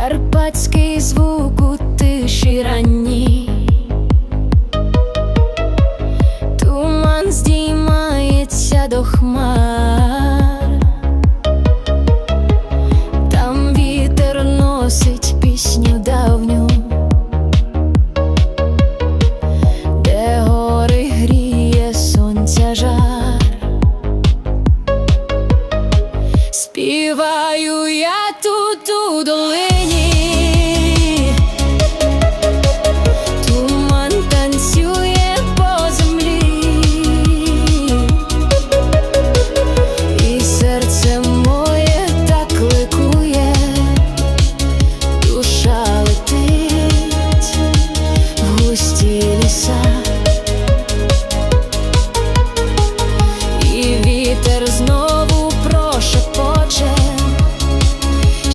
Карпатський звук у тиші ранній. Туман здіймається до хмар, там вітер носить пісню давню, де гори гріє сонця. Співаю я тут у долині there is no